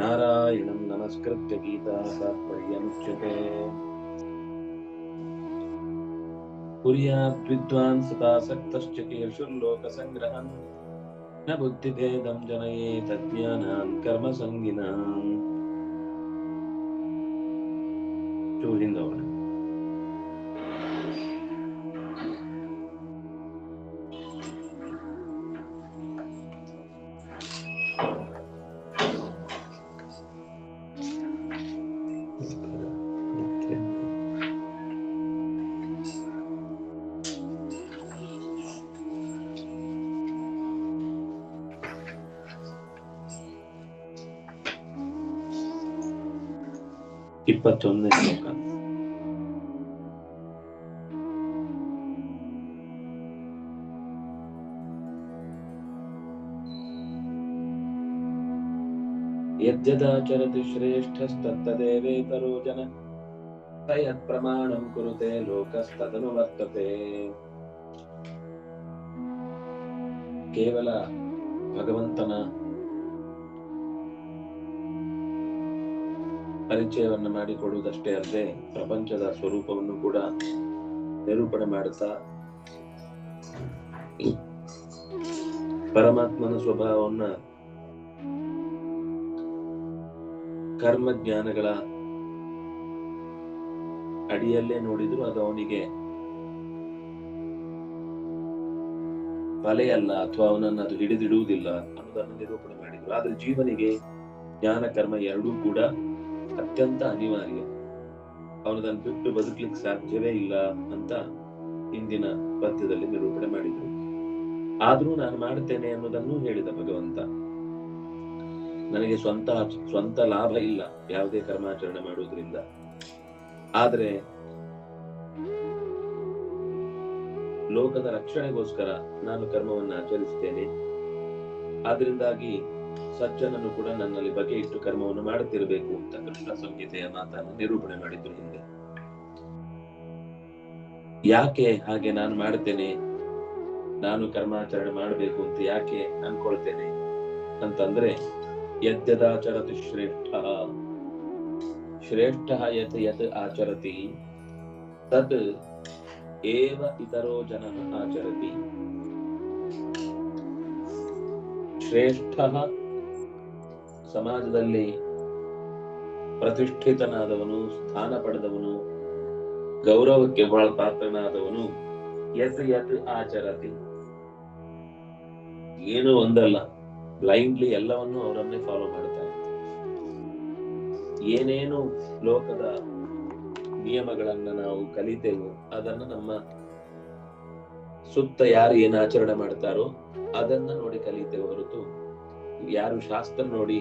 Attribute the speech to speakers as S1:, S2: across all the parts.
S1: नारायणं नमस्कृत्य गीता तात्पर्यमुच्यते कुर्याद्विद्वान् सदासक्तश्च केशुर्लोकसङ्ग्रहम् न बुद्धिभेदं जनयेतज्ज्ञानान् कर्मसङ्गिनाम् చూసిందవడం ಇಪ್ಪತ್ತೊಂದನೇ ಶ್ಲೋಕ. ಯದ್ಯದಾಚರತಿ ಶ್ರೇಷ್ಠಸ್ತತ್ತದೇವೇತರೋ ಜನ ಸ ಯತ್ ಪ್ರಮಾಣಂ ಕುರುತೆ ಲೋಕಸ್ತದನು ವರ್ತತೆ. ಕೇವಲ ಭಗವಂತನ ಪರಿಚಯವನ್ನು ಮಾಡಿಕೊಡುವುದಷ್ಟೇ ಅಲ್ಲದೆ ಪ್ರಪಂಚದ ಸ್ವರೂಪವನ್ನು ಕೂಡ ನಿರೂಪಣೆ ಮಾಡುತ್ತಾ ಪರಮಾತ್ಮನ ಸ್ವಭಾವವನ್ನ ಕರ್ಮ ಜ್ಞಾನಗಳ ಅಡಿಯಲ್ಲೇ ನೋಡಿದ್ರು ಅದು ಅವನಿಗೆ ಬಲೆಯಲ್ಲ ಅಥವಾ ಅವನನ್ನು ಅದು ಹಿಡಿದಿಡುವುದಿಲ್ಲ ಅನ್ನೋದನ್ನು ನಿರೂಪಣೆ ಮಾಡಿದ್ರು. ಆದ್ರೆ ಜೀವನಿಗೆ ಜ್ಞಾನ, ಕರ್ಮ ಎರಡೂ ಕೂಡ ಅತ್ಯಂತ ಅನಿವಾರ್ಯ. ಅವನದನ್ನು ಬಿಟ್ಟು ಬದುಕಲಿಕ್ಕೆ ಸಾಧ್ಯವೇ ಇಲ್ಲ ಅಂತ ಹಿಂದಿನ ಪದ್ಯದಲ್ಲಿ ನಿರೂಪಣೆ ಮಾಡಿದ್ರು. ಆದ್ರೂ ನಾನು ಮಾಡ್ತೇನೆ ಅನ್ನೋದನ್ನು ಹೇಳಿದ ಭಗವಂತ. ನನಗೆ ಸ್ವಂತ ಸ್ವಂತ ಲಾಭ ಇಲ್ಲ ಯಾವುದೇ ಕರ್ಮಾಚರಣೆ ಮಾಡುವುದರಿಂದ. ಆದ್ರೆ ಲೋಕದ ರಕ್ಷಣೆಗೋಸ್ಕರ ನಾನು ಕರ್ಮವನ್ನು ಆಚರಿಸ್ತೇನೆ ಆದ್ರಿಂದಾಗಿ ಸಜ್ಜನನ್ನು ಕೂಡ ನನ್ನಲ್ಲಿ ಬಗೆ ಇಟ್ಟು ಕರ್ಮವನ್ನು ಮಾಡುತ್ತಿರಬೇಕು ಅಂತ ಕೃಷ್ಣ ಸಂಗೀತೆಯ ಮಾತನ್ನು ನಿರೂಪಣೆ ಮಾಡಿದ್ರು ಹಿಂದೆ ಯಾಕೆ ಹಾಗೆ ನಾನು ಮಾಡ್ತೇನೆ ನಾನು ಕರ್ಮಾಚರಣೆ ಮಾಡಬೇಕು ಅಂತ ಯಾಕೆ ಅನ್ಕೊಳ್ತೇನೆ? ಅಂತಂದ್ರೆ ಯದ್ಯದಾಚರತಿ ಶ್ರೇಷ್ಠ. ಶ್ರೇಷ್ಠ ಯತ್ ಯತ್ ಆಚರತಿ ತದ್ ಏವ ಇತರೋ ಜನ ಆಚರತಿ. ಶ್ರೇಷ್ಠ ಸಮಾಜದಲ್ಲಿ ಪ್ರತಿಷ್ಠಿತನಾದವನು, ಸ್ಥಾನ ಪಡೆದವನು, ಗೌರವಕ್ಕೆ ಬಹಳ ಪಾತ್ರನಾದವನು ಎತ್ ಎತ್ ಆಚರತಿ ಏನು ಒಂದಲ್ಲ ಬ್ಲೈಂಡ್ಲಿ ಎಲ್ಲವನ್ನು ಅವರನ್ನೇ ಫಾಲೋ ಮಾಡ್ತಾರೆ ಏನೇನು ಲೋಕದ ನಿಯಮಗಳನ್ನ ನಾವು ಕಲಿತೇವೋ ಅದನ್ನ ನಮ್ಮ ಸುತ್ತ ಯಾರು ಏನು ಆಚರಣೆ ಮಾಡ್ತಾರೋ ಅದನ್ನ ನೋಡಿ ಕಲಿತೇವೆ ಹೊರತು ಯಾರು ಶಾಸ್ತ್ರ ನೋಡಿ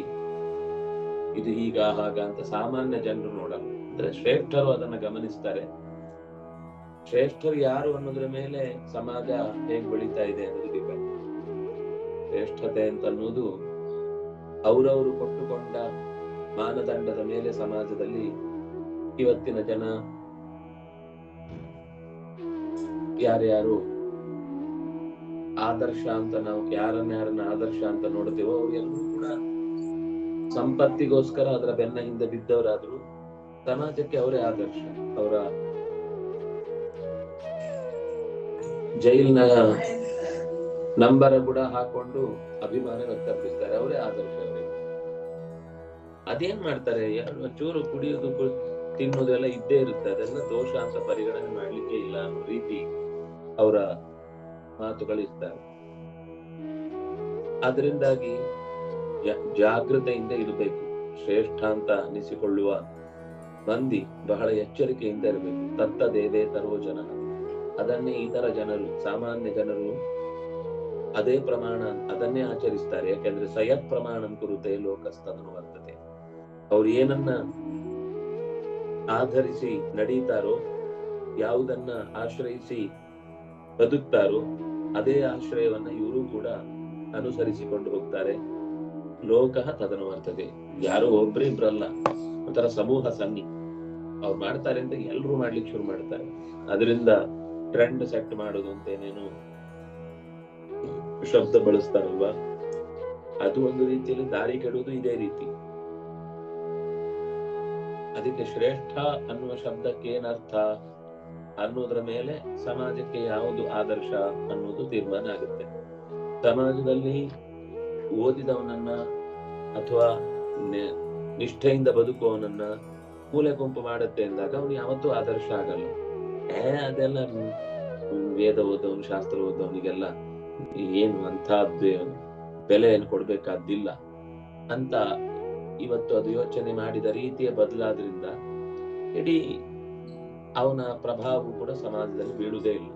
S1: ಇದು ಈಗ ಹಾಗ ಅಂತ ಸಾಮಾನ್ಯ ಜನರು ನೋಡಲ್ಲ. ಅಂದ್ರೆ ಶ್ರೇಷ್ಠರು ಅದನ್ನ ಗಮನಿಸ್ತಾರೆ. ಶ್ರೇಷ್ಠರು ಯಾರು ಅನ್ನೋದ್ರ ಮೇಲೆ ಸಮಾಜ ಹೇಗ್ ಬೆಳೀತಾ ಇದೆ ಅನ್ನೋದು ಡಿಪೆಂಡ್ ಶ್ರೇಷ್ಠತೆ ಅಂತ ಅನ್ನೋದು ಅವರವರು ಕೊಟ್ಟುಕೊಂಡ ಮಾನದಂಡದ ಮೇಲೆ ಸಮಾಜದಲ್ಲಿ ಇವತ್ತಿನ ಜನ ಯಾರ್ಯಾರು ಆದರ್ಶ ಅಂತ ನಾವು ಯಾರನ್ನ ಯಾರನ್ನ ಆದರ್ಶ ಅಂತ ನೋಡ್ತೇವೋ ಅವ್ರೆಲ್ಲರೂ ಕೂಡ ಸಂಪತ್ತಿಗೋಸ್ಕರ ಅದರ ಬೆನ್ನ ಹಿಂದೆ ಬಿದ್ದವರಾದ್ರು ಸಮಾಜಕ್ಕೆ ಅವರೇ ಆದರ್ಶ, ಅವರ ಜೈಲಿನ ನಂಬರ ಕೂಡ ಹಾಕೊಂಡು ಅಭಿಮಾನ ವ್ಯಕ್ತಪಡಿಸ್ತಾರೆ. ಅವರೇ ಆದರ್ಶ ಅದೇನ್ ಮಾಡ್ತಾರೆ? ಚೂರು ಕುಡಿಯೋದು ತಿನ್ನೋದೆಲ್ಲ ಇದ್ದೇ ಇರುತ್ತೆ. ಅದೆಲ್ಲ ದೋಷ ಅಂತ ಪರಿಗಣನೆ ಮಾಡ್ಲಿಕ್ಕೆ ಇಲ್ಲ ಅನ್ನೋ ರೀತಿ ಅವರ ಮಾತುಗಳಿರ್ತಾರೆ ಅದರಿಂದಾಗಿ ಜಾಗೃತೆಯಿಂದ ಇರಬೇಕು. ಶ್ರೇಷ್ಠ ಅಂತ ಅನಿಸಿಕೊಳ್ಳುವ ಮಂದಿ ಬಹಳ ಎಚ್ಚರಿಕೆಯಿಂದ ಇರಬೇಕು. ತತ್ತ ದೇವೇ ತರೋ ಜನ ಅದನ್ನೇ ಇತರ ಜನರು, ಸಾಮಾನ್ಯ ಜನರು ಅದೇ ಪ್ರಮಾಣ ಅದನ್ನೇ ಆಚರಿಸ್ತಾರೆ. ಯಾಕೆಂದ್ರೆ ಸಯತ್ ಪ್ರಮಾಣ ಕುರುತೆ ಲೋಕಸ್ತದನು ವರ್ತತೆ. ಅವ್ರು ಏನನ್ನ ಆಧರಿಸಿ ನಡೀತಾರೋ, ಯಾವುದನ್ನ ಆಶ್ರಯಿಸಿ ಬದುಕ್ತಾರೋ, ಅದೇ ಆಶ್ರಯವನ್ನ ಇವರು ಕೂಡ ಅನುಸರಿಸಿಕೊಂಡು ಹೋಗ್ತಾರೆ. ಲೋಕ ತದನು ಬರ್ತದೆ ಯಾರು ಒಬ್ರೇ ಇಬ್ರಲ್ಲ. ಒಂಥರ ಸಮೂಹ ಸನ್ನಿ. ಅವ್ರು ಮಾಡ್ತಾರೆ ಅಂತ ಎಲ್ರು ಮಾಡ್ಲಿಕ್ಕೆ ಶುರು ಮಾಡ್ತಾರೆ. ಅದರಿಂದ ಟ್ರೆಂಡ್ ಸೆಟ್ ಮಾಡೋದು ಅಂತ ಏನೇನು ಶಬ್ದ ಬಳಸ್ತಾರಲ್ವಾ? ಅದು ಒಂದು ರೀತಿಯಲ್ಲಿ ದಾರಿ ಕೆಡುವುದು ಇದೇ ರೀತಿ. ಅದಕ್ಕೆ ಶ್ರೇಷ್ಠ ಅನ್ನುವ ಶಬ್ದಕ್ಕೆ ಏನರ್ಥ? ಅನ್ನೋದ್ರ ಮೇಲೆ ಸಮಾಜಕ್ಕೆ ಯಾವುದು ಆದರ್ಶ ಅನ್ನೋದು ತೀರ್ಮಾನ ಆಗುತ್ತೆ. ಸಮಾಜದಲ್ಲಿ ಓದಿದವನನ್ನ ಅಥವಾ ನಿಷ್ಠೆಯಿಂದ ಬದುಕುವವನನ್ನ ಮೂಲೆ ಗುಂಪು ಮಾಡುತ್ತೆ ಅಂದಾಗ ಅವನು ಯಾವತ್ತೂ ಆದರ್ಶ ಆಗಲ್ಲ. ಏ, ಅದೆಲ್ಲ ವೇದ ಓದವನು ಶಾಸ್ತ್ರ ಓದವನಿಗೆಲ್ಲ ಏನು ಅಂತ ಬೆಲೆ ಏನು ಕೊಡ್ಬೇಕಾದ್ದಿಲ್ಲ. ಅಂತ ಇವತ್ತು ಅದು ಯೋಚನೆ ಮಾಡಿದ ರೀತಿಯ ಬದಲಾದ್ರಿಂದ ಇಡೀ ಅವನ ಪ್ರಭಾವ ಕೂಡ ಸಮಾಜದಲ್ಲಿ ಬೀಳುವುದೇ ಇಲ್ಲ.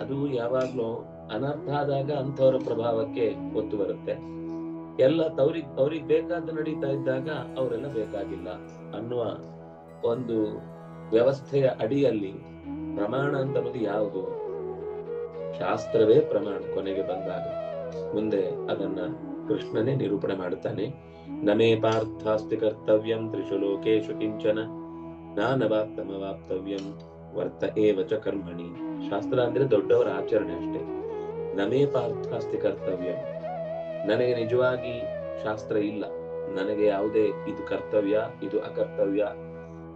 S1: ಅದು ಯಾವಾಗ್ಲೂ ಅನರ್ಥ ಆದಾಗ ಅಂಥವರ ಪ್ರಭಾವಕ್ಕೆ ಒತ್ತು ಬರುತ್ತೆ. ಎಲ್ಲ ತವ್ರಿಗ್ ಅವ್ರಿಗೆ ಬೇಕಾದ ನಡೀತಾ ಇದ್ದಾಗ ಅವರೆಲ್ಲ ಬೇಕಾಗಿಲ್ಲ ಅನ್ನುವ ಒಂದು ವ್ಯವಸ್ಥೆಯ ಅಡಿಯಲ್ಲಿ ಪ್ರಮಾಣ ಅಂತ ಅನ್ನೋದು ಯಾವುದು? ಶಾಸ್ತ್ರವೇ ಪ್ರಮಾಣ ಕೊನೆಗೆ ಬಂದಾಗ. ಮುಂದೆ ಅದನ್ನ ಕೃಷ್ಣನೇ ನಿರೂಪಣೆ ಮಾಡುತ್ತಾನೆ. ನಮೇ ಪಾರ್ಥಾಸ್ತಿ ಕರ್ತವ್ಯಂ ತ್ರಿಷು ಲೋಕೇಶು ಕಿಂಚನ ನಾನವಾಪ್ತಮವಾಪ್ತವ್ಯಂ ವರ್ತ ಏವಚ ಕರ್ಮಣಿ. ಶಾಸ್ತ್ರ ಅಂದ್ರೆ ದೊಡ್ಡವರ ಆಚರಣೆ ಅಷ್ಟೇ. ನಮೇ ಪಾರ್ಥಾಸ್ತಿ ಕರ್ತವ್ಯ. ನನಗೆ ನಿಜವಾಗಿ ಶಾಸ್ತ್ರ ಇಲ್ಲ. ನನಗೆ ಯಾವುದೇ ಇದು ಕರ್ತವ್ಯ, ಇದು ಅಕರ್ತವ್ಯ,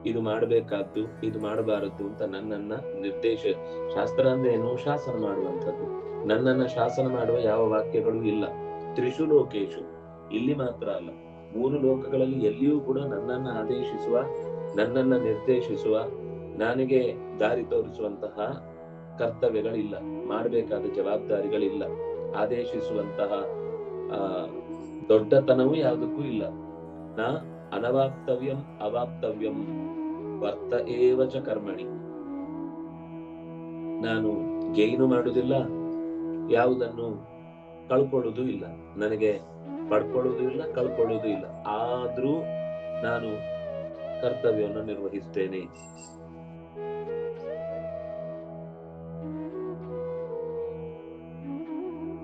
S1: ಇದು ಮಾಡಬೇಕಾದ್ದು, ಇದು ಮಾಡಬಾರದು ಅಂತ ನನ್ನನ್ನ ನಿರ್ದೇಶ, ಶಾಸ್ತ್ರ ಅಂದ್ರೆ ಏನು ಶಾಸನ ಮಾಡುವಂಥದ್ದು. ನನ್ನನ್ನ ಶಾಸನ ಮಾಡುವ ಯಾವ ವಾಕ್ಯಗಳು ಇಲ್ಲ. ತ್ರಿಶು ಲೋಕೇಶು ಇಲ್ಲಿ ಮಾತ್ರ ಅಲ್ಲ. ಮೂರು ಲೋಕಗಳಲ್ಲಿ ಎಲ್ಲಿಯೂ ಕೂಡ ನನ್ನನ್ನ ಆದೇಶಿಸುವ, ನನ್ನನ್ನ ನಿರ್ದೇಶಿಸುವ, ನನಗೆ ದಾರಿ ತೋರಿಸುವಂತಹ ಕರ್ತವ್ಯಗಳಿಲ್ಲ, ಮಾಡಬೇಕಾದ ಜವಾಬ್ದಾರಿಗಳಿಲ್ಲ, ಆದೇಶಿಸುವಂತಹ ದೊಡ್ಡತನವೂ ಯಾವುದಕ್ಕೂ ಇಲ್ಲ. ನಾ ಅನವಾಪ್ತವ್ಯಂ ಅವಾಪ್ತವ್ಯಂ ವರ್ತ ಏವಚ ಕರ್ಮಣಿ. ನಾನು ಗೇನು ಮಾಡುವುದಿಲ್ಲ, ಯಾವುದನ್ನು ಕಳ್ಕೊಳ್ಳುವುದು ಇಲ್ಲ, ನನಗೆ ಪಡ್ಕೊಳ್ಳುವುದು ಇಲ್ಲ, ಕಳ್ಕೊಳ್ಳುವುದು ಇಲ್ಲ. ಆದ್ರೂ ನಾನು ಕರ್ತವ್ಯವನ್ನು ನಿರ್ವಹಿಸ್ತೇನೆ.